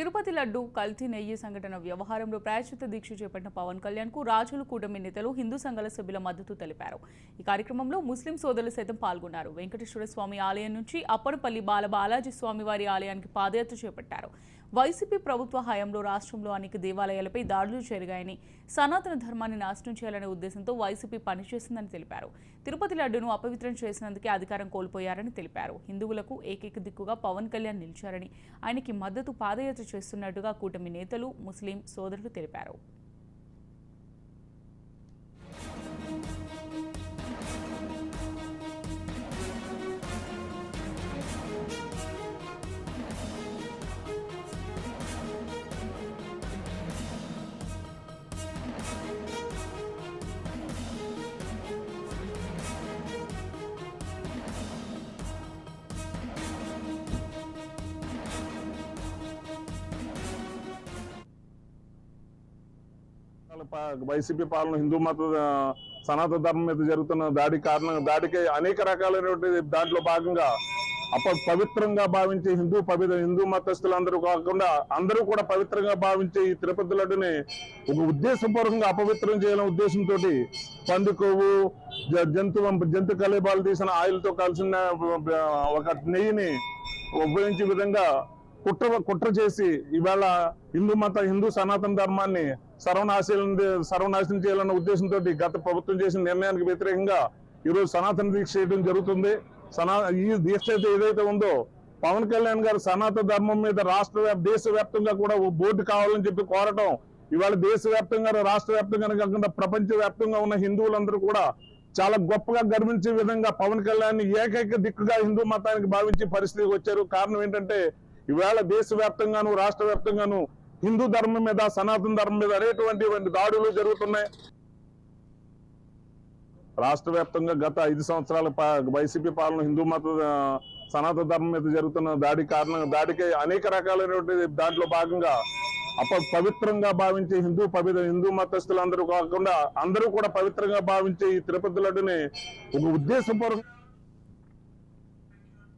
తిరుపతి లడ్డు కల్తీ నెయ్యి సంఘటన వ్యవహారంలో ప్రాయశ్చిత దీక్ష చేపట్టిన పవన్ కళ్యాణ్కు రాజుల కూటమి నేతలు హిందూ సంఘాల సభ్యుల మద్దతు తెలిపారు. ఈ కార్యక్రమంలో ముస్లిం సోదరులు సైతం పాల్గొన్నారు. వెంకటేశ్వర స్వామి ఆలయం నుంచి అప్పడపల్లి బాల బాలాజీ స్వామివారి ఆలయానికి పాదయాత్ర చేపట్టారు. వైసీపీ ప్రభుత్వ హయాంలో రాష్ట్రంలో అనేక దేవాలయాలపై దాడులు జరిగాయని సనాతన ధర్మాన్ని నాశనం చేయాలనే ఉద్దేశంతో వైసీపీ పనిచేసిందని తెలిపారు. తిరుపతి లడ్డును అపవిత్రం చేసినందుకే అధికారం కోల్పోయారని తెలిపారు. హిందువులకు ఏకైక దిక్కుగా పవన్ కళ్యాణ్ నిలిచారని ఆయనకి మద్దతు పాదయాత్ర చేస్తున్నట్టుగా కూటమి నేతలు ముస్లిం సోదరులు తెలిపారు. వైసీపీ పాలన హిందూ మత సనాతన ధర్మం మీద జరుగుతున్న దాడి కారణంగా దాడికి అనేక రకాలైనటువంటి దాంట్లో భాగంగా అప పవిత్రంగా భావించే హిందూ పవిత్ర హిందూ మతస్థులందరూ కాకుండా అందరూ కూడా పవిత్రంగా భావించే ఈ తిరుపతి లడ్డుని ఒక ఉద్దేశపూర్వకంగా అపవిత్రం చేయాలనే ఉద్దేశంతో పంది కొవ్వు జంతు జంతు కలేబాలు తీసిన ఆయిల్తో కలిసిన ఒక నెయ్యిని ఉపయోగించే విధంగా కుట్ర కుట్ర చేసి ఇవాళ హిందూ మత హిందూ సనాతన ధర్మాన్ని సర్వనాశనం సర్వనాశనం చేయాలన్న ఉద్దేశంతో గత ప్రభుత్వం చేసిన నిర్ణయానికి వ్యతిరేకంగా ఈరోజు సనాతన దీక్ష చేయడం జరుగుతుంది. సనా ఈ దీక్ష అయితే ఏదైతే ఉందో పవన్ కళ్యాణ్ గారు సనాతన ధర్మం మీద రాష్ట్ర వ్యాప్- దేశవ్యాప్తంగా కూడా ఓ బోర్డు కావాలని చెప్పి కోరటం ఇవాళ దేశవ్యాప్తంగా రాష్ట్ర వ్యాప్తంగా కాకుండా ప్రపంచ వ్యాప్తంగా ఉన్న హిందువులందరూ కూడా చాలా గొప్పగా గర్వించే విధంగా పవన్ కళ్యాణ్ ఏకైక దిక్కుగా హిందూ మతానికి భావించే పరిస్థితికి వచ్చారు. కారణం ఏంటంటే ఇవాళ దేశవ్యాప్తంగాను రాష్ట్ర వ్యాప్తంగాను హిందూ ధర్మం మీద సనాతన ధర్మం మీద అనేటువంటి దాడులు జరుగుతున్నాయి. రాష్ట్ర వ్యాప్తంగా గత ఐదు సంవత్సరాల వైసీపీ పాలన హిందూ మత సనాతన ధర్మం మీద జరుగుతున్న దాడి కారణంగా దాడికి అనేక రకాలైనటువంటి దాంట్లో భాగంగా అప పవిత్రంగా భావించే హిందూ పవిత్ర హిందూ మతస్థులందరూ కాకుండా అందరూ కూడా పవిత్రంగా భావించే ఈ తిరుపతి లడ్డుని ఒక ఉద్దేశపూర్వకంగా